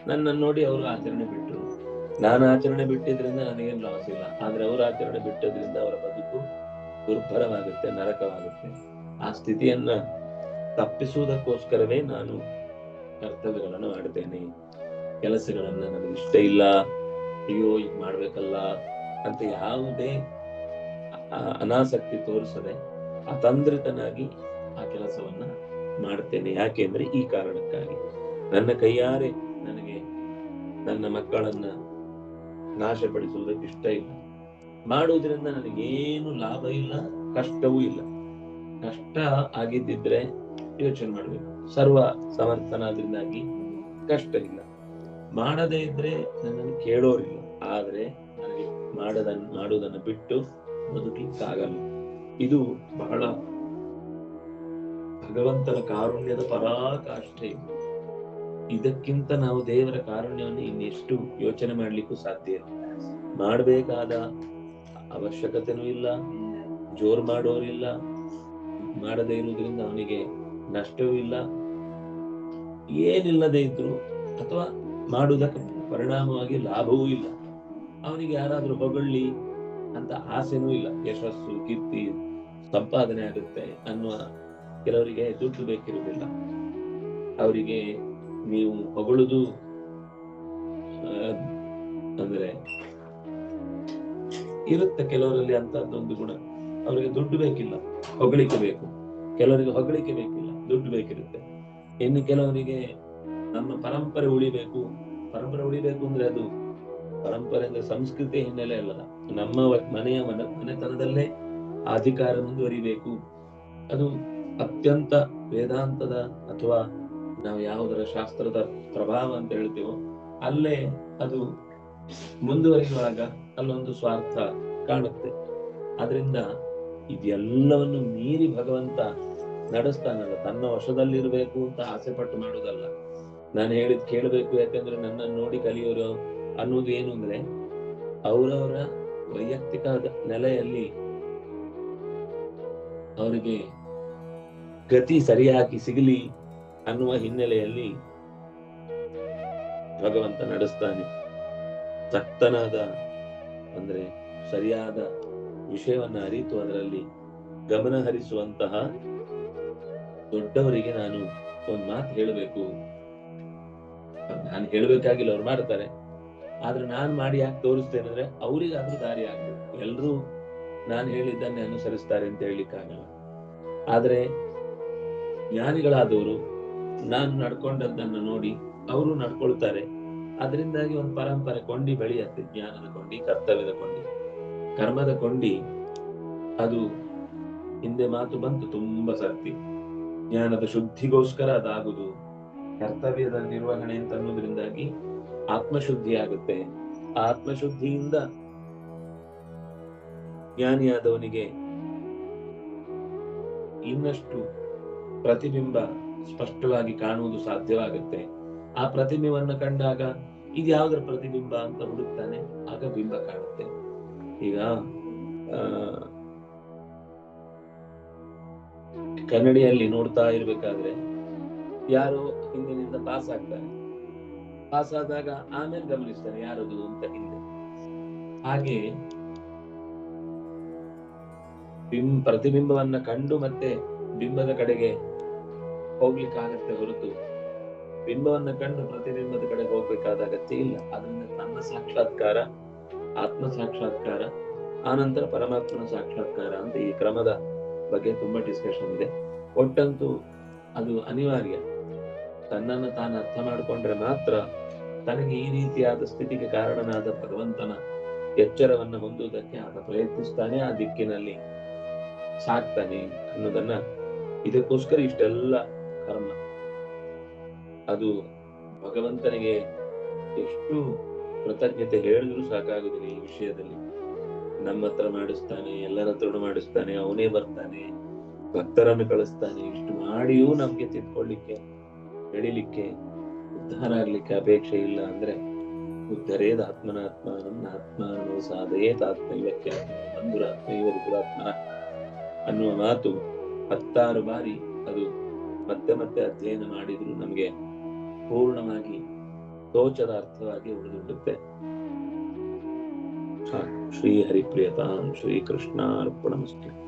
S1: ನನ್ನನ್ನು ನೋಡಿ ಅವರು ಆಚರಣೆ ಬಿಟ್ಟರು. ನಾನು ಆಚರಣೆ ಬಿಟ್ಟಿದ್ರಿಂದ ನನಗೇನು ಲಾಸ್ ಇಲ್ಲ. ಆದ್ರೆ ಅವರು ಆಚರಣೆ ಬಿಟ್ಟದ್ರಿಂದ ಅವರ ಬದುಕು ದುರ್ಭರವಾಗುತ್ತೆ, ನರಕವಾಗುತ್ತೆ. ಆ ಸ್ಥಿತಿಯನ್ನ ತಪ್ಪಿಸುವುದಕ್ಕೋಸ್ಕರವೇ ನಾನು ಕರ್ತವ್ಯಗಳನ್ನು ಮಾಡ್ತೇನೆ ಕೆಲಸಗಳನ್ನ ನನಗೆ ಇಷ್ಟ ಇಲ್ಲ. ಅಯ್ಯೋ ಈಗ ಮಾಡ್ಬೇಕಲ್ಲ ಅಂತ ಯಾವುದೇ ಅನಾಸಕ್ತಿ ತೋರಿಸದೆ ಅತಂತ್ರಿತನಾಗಿ ಆ ಕೆಲಸವನ್ನ ಮಾಡ್ತೇನೆ ಯಾಕೆಂದ್ರೆ ಈ ಕಾರಣಕ್ಕಾಗಿ. ನನ್ನ ಕೈಯಾರೆ ನನಗೆ ನನ್ನ ಮಕ್ಕಳನ್ನ ನಾಶಪಡಿಸುವುದಕ್ಕೆ ಇಷ್ಟ ಇಲ್ಲ. ಮಾಡುವುದರಿಂದ ನನಗೇನು ಲಾಭ ಇಲ್ಲ, ಕಷ್ಟವೂ ಇಲ್ಲ. ಕಷ್ಟ ಆಗಿದ್ದಿದ್ರೆ ಯೋಚನೆ ಮಾಡ್ಬೇಕು. ಸರ್ವ ಸಮರ್ಥನಾದ್ರಿಂದಾಗಿ ಕಷ್ಟ ಇಲ್ಲ ಮಾಡದೇ ಇದ್ರೆ ನನ್ನನ್ನು ಕೇಳೋರಿಲ್ಲ. ಆದ್ರೆ ನನಗೆ ಮಾಡದ ಮಾಡುವುದನ್ನ ಬಿಟ್ಟು ಬದುಕಲಿಕ್ಕಾಗಲ್ಲ. ಇದು ಬಹಳ ಭಗವಂತನ ಕಾರುಣ್ಯದ ಪರಾಕಾಷ್ಠೆ. ಇದು ಇದಕ್ಕಿಂತ ನಾವು ದೇವರ ಕಾರುಣ್ಯವನ್ನು ಇನ್ನೆಷ್ಟು ಯೋಚನೆ ಮಾಡ್ಲಿಕ್ಕೂ ಸಾಧ್ಯ ಇಲ್ಲ. ಮಾಡಬೇಕಾದ ಅವಶ್ಯಕತೆನೂ ಇಲ್ಲ. ಜೋರು ಮಾಡೋರಿಲ್ಲ. ಮಾಡದೇ ಇರುವುದರಿಂದ ಅವನಿಗೆ ನಷ್ಟವೂ ಇಲ್ಲ. ಏನಿಲ್ಲದೆ ಇದ್ರು ಅಥವಾ ಮಾಡುವುದಕ್ಕೆ ಪರಿಣಾಮವಾಗಿ ಲಾಭವೂ ಇಲ್ಲ. ಅವನಿಗೆ ಯಾರಾದ್ರೂ ಹೊಗಳ್ಳಿ ಅಂತ ಆಸೆನೂ ಇಲ್ಲ. ಯಶಸ್ಸು, ಕೀರ್ತಿ, ಸಂಪಾದನೆ ಆಗುತ್ತೆ ಅನ್ನುವ ಕೆಲವರಿಗೆ ದುಡ್ಡು ಬೇಕಿರುವುದಿಲ್ಲ. ಅವರಿಗೆ ನೀವು ಹೊಗಳುದು ಅಂದ್ರೆ ಇರುತ್ತೆ ಕೆಲವರಲ್ಲಿ ಅಂತದ್ದೊಂದು ಗುಣ. ಅವರಿಗೆ ದುಡ್ಡು ಬೇಕಿಲ್ಲ. ಹೊಗಳಿಕೆ ಬೇಕು. ಕೆಲವರಿಗೆ ಹೊಗಳಿಕೆ ಬೇಕಿಲ್ಲ. ದುಡ್ಡು ಬೇಕಿರುತ್ತೆ. ಇನ್ನು ಕೆಲವರಿಗೆ ನಮ್ಮ ಪರಂಪರೆ ಉಳಿಬೇಕು. ಪರಂಪರೆ ಉಳಿಬೇಕು ಅಂದ್ರೆ ಅದು ಪರಂಪರೆ ಅಂದ್ರೆ ಸಂಸ್ಕೃತಿ ಹಿನ್ನೆಲೆ ಅಲ್ಲ ನಮ್ಮ ಮನೆಯ ಮನ, ಮನೆತನದಲ್ಲೇ ಅಧಿಕಾರ ಮುಂದುವರಿಬೇಕು. ಅದು ಅತ್ಯಂತ ವೇದಾಂತದ ಅಥವಾ ನಾವು ಯಾವುದರ ಶಾಸ್ತ್ರದ ಪ್ರಭಾವ ಅಂತ ಹೇಳ್ತೇವೋ, ಅಲ್ಲೇ ಅದು ಮುಂದುವರಿಯುವಾಗ ಅಲ್ಲೊಂದು ಸ್ವಾರ್ಥ ಕಾಣುತ್ತೆ. ಅದರಿಂದ ಇದೆಲ್ಲವನ್ನು ಮೀರಿ ಭಗವಂತ ನಡೆಸ್ತಾನಲ್ಲ, ತನ್ನ ವಶದಲ್ಲಿರ್ಬೇಕು ಅಂತ ಆಸೆ ಪಟ್ಟು ಮಾಡುದಲ್ಲ. ನಾನು ಹೇಳಿದ್ ಕೇಳಬೇಕು ಯಾಕಂದ್ರೆ ನನ್ನನ್ನು ನೋಡಿ ಕಲಿಯೋರು ಅನ್ನೋದು ಏನು ಅಂದ್ರೆ, ಅವರವರ ವೈಯಕ್ತಿಕ ನೆಲೆಯಲ್ಲಿ ಅವರಿಗೆ ಗತಿ ಸರಿಯಾಗಿ ಸಿಗಲಿ ಅನ್ನುವ ಹಿನ್ನೆಲೆಯಲ್ಲಿ ಭಗವಂತ ನಡೆಸ್ತಾನೆ. ಸಕ್ತನಾದ ಅಂದ್ರೆ ಸರಿಯಾದ ವಿಷಯವನ್ನ ಅರಿತು ಅದರಲ್ಲಿ ಗಮನ ಹರಿಸುವಂತಹ ದೊಡ್ಡವರಿಗೆ ನಾನು ಒಂದ್ ಮಾತು ಹೇಳಬೇಕು. ನಾನು ಹೇಳ್ಬೇಕಾಗಿಲ್ಲ, ಅವ್ರು ಮಾಡ್ತಾರೆ. ಆದ್ರೆ ನಾನ್ ಮಾಡಿ ಯಾಕೆ ತೋರಿಸ್ತೇನೆ ಅಂದ್ರೆ ಅವ್ರಿಗಾದ್ರೂ ದಾರಿ ಆಗ್ಬೇಕು. ಎಲ್ರೂ ನಾನು ಹೇಳಿದ್ದನ್ನೇ ಅನುಸರಿಸ್ತಾರೆ ಅಂತ ಹೇಳಲಿಕ್ಕಾಗಲ್ಲ ಆದ್ರೆ ಜ್ಞಾನಿಗಳಾದವರು, ನಾನು ನಡ್ಕೊಂಡದ್ದನ್ನ ನೋಡಿ ಅವರು ನಡ್ಕೊಳ್ತಾರೆ. ಅದರಿಂದಾಗಿ ಒಂದು ಪರಂಪರೆ ಕೊಂಡಿ ಬೆಳೆಯತ್ತೆ, ಜ್ಞಾನದ ಕೊಂಡಿ, ಕರ್ತವ್ಯದ ಕೊಂಡಿ. ಕರ್ಮದ ಕೊಂಡಿ, ಅದು ಹಿಂದೆ ಮಾತು ಬಂತು, ತುಂಬಾ ಸರ್ತಿ. ಜ್ಞಾನದ ಶುದ್ಧಿಗೋಸ್ಕರ ಅದಾಗುದು ಕರ್ತವ್ಯದ ನಿರ್ವಹಣೆ ಅಂತ ಅನ್ನೋದ್ರಿಂದಾಗಿ ಆತ್ಮಶುದ್ಧಿ ಆಗುತ್ತೆ ಆತ್ಮಶುದ್ಧಿಯಿಂದ ಜ್ಞಾನಿಯಾದವನಿಗೆ ಇನ್ನಷ್ಟು ಪ್ರತಿಬಿಂಬ ಸ್ಪಷ್ಟವಾಗಿ ಕಾಣುವುದು ಸಾಧ್ಯವಾಗುತ್ತೆ. ಆ ಪ್ರತಿಬಿಂಬವನ್ನು ಕಂಡಾಗ ಇದು ಯಾವುದರ ಪ್ರತಿಬಿಂಬ ಅಂತ ಹುಡುಕ್ತಾನೆ, ಆಗ ಬಿಂಬ ಕಾಣುತ್ತೆ. ಈಗ, ಆ ಕನ್ನಡಿಯಲ್ಲಿ ನೋಡ್ತಾ ಇರ್ಬೇಕಾದ್ರೆ ಯಾರು ಹಿಂದಿನಿಂದ ಪಾಸ್ ಆಗ್ತಾರೆ ಪಾಸ್ ಆದಾಗ ಆಮೇಲೆ ಗಮನಿಸ್ತಾರೆ ಯಾರದು ಅಂತ ಹಿಂದೆ. ಹಾಗೆ ಬಿಂಬ, ಪ್ರತಿಬಿಂಬವನ್ನ ಕಂಡು ಮತ್ತೆ ಬಿಂಬದ ಕಡೆಗೆ ಹೋಗ್ಲಿಕ್ಕಾಗತ್ತೆ ಹೊರತು ಬಿಂಬವನ್ನ ಕಂಡು ಪ್ರತಿಬಿಂಬದ ಕಡೆಗೆ ಹೋಗ್ಬೇಕಾದ ಅಗತ್ಯ ಇಲ್ಲ. ಅದನ್ನ ತನ್ನ ಸಾಕ್ಷಾತ್ಕಾರ, ಆತ್ಮ ಸಾಕ್ಷಾತ್ಕಾರ, ಆನಂತರ ಪರಮಾತ್ಮನ ಸಾಕ್ಷಾತ್ಕಾರ ಅಂತ ಈ ಕ್ರಮದ ಬಗ್ಗೆ ತುಂಬಾ ಡಿಸ್ಕಷನ್ ಇದೆ. ಒಟ್ಟಂತೂ ಅದು ಅನಿವಾರ್ಯ. ತನ್ನನ್ನು ತಾನು ಅರ್ಥ ಮಾಡಿಕೊಂಡ್ರೆ ಮಾತ್ರ ತನಗೆ ಈ ರೀತಿಯಾದ ಸ್ಥಿತಿಗೆ ಕಾರಣನಾದ ಭಗವಂತನ ಎಚ್ಚರವನ್ನು ಹೊಂದುವುದಕ್ಕೆ ಆತ ಪ್ರಯತ್ನಿಸ್ತಾನೆ, ಆ ದಿಕ್ಕಿನಲ್ಲಿ ಸಾಕ್ತಾನೆ ಅನ್ನೋದನ್ನ ಇದಕ್ಕೋಸ್ಕರ ಇಷ್ಟೆಲ್ಲ ಕರ್ಮ. ಅದು ಭಗವಂತನಿಗೆ ಎಷ್ಟು ಕೃತಜ್ಞತೆ ಹೇಳಿದ್ರು ಸಾಕಾಗುದಿಲ್ಲ ಈ ವಿಷಯದಲ್ಲಿ. ನಮ್ಮ ಹತ್ರ ಮಾಡಿಸ್ತಾನೆ ಎಲ್ಲರ ಹತ್ರನು ಮಾಡಿಸ್ತಾನೆ, ಅವನೇ ಬರ್ತಾನೆ, ಭಕ್ತರನ್ನು ಕಳಿಸ್ತಾನೆ, ಇಷ್ಟು ಮಾಡಿಯೂ ನಮ್ಗೆ ತಿದ್ಕೊಳ್ಳಿಕ್ಕೆ ನಡಿಲಿಕ್ಕೆ ಉದ್ಧಾರ ಆಗ್ಲಿಕ್ಕೆ ಅಪೇಕ್ಷೆ ಇಲ್ಲ ಅಂದ್ರೆ ಉದ್ಧರೇದ ಆತ್ಮನಾತ್ಮಾನಂ ಆತ್ಮ ಸಾಧಯೇತ್ ಆತ್ಮೈವಕ್ಕೆ ಬಂಧುರಾತ್ಮೈವ ರುದ್ರಾತ್ಮನ ಅನ್ನುವ ಮಾತು ಹತ್ತಾರು ಬಾರಿ ಅದು ಮತ್ತೆ ಮತ್ತೆ ಅಧ್ಯಯನ ಮಾಡಿದ್ರು ನಮ್ಗೆ ಪೂರ್ಣವಾಗಿ ತೋಚದ ಅರ್ಥವಾಗಿ ಉಳಿದುಬಿಡುತ್ತೆ. ಶ್ರೀ ಹರಿಪ್ರಿಯತಾಂ ಶ್ರೀ ಕೃಷ್ಣ ಅರ್ಪಣಮಸ್ತು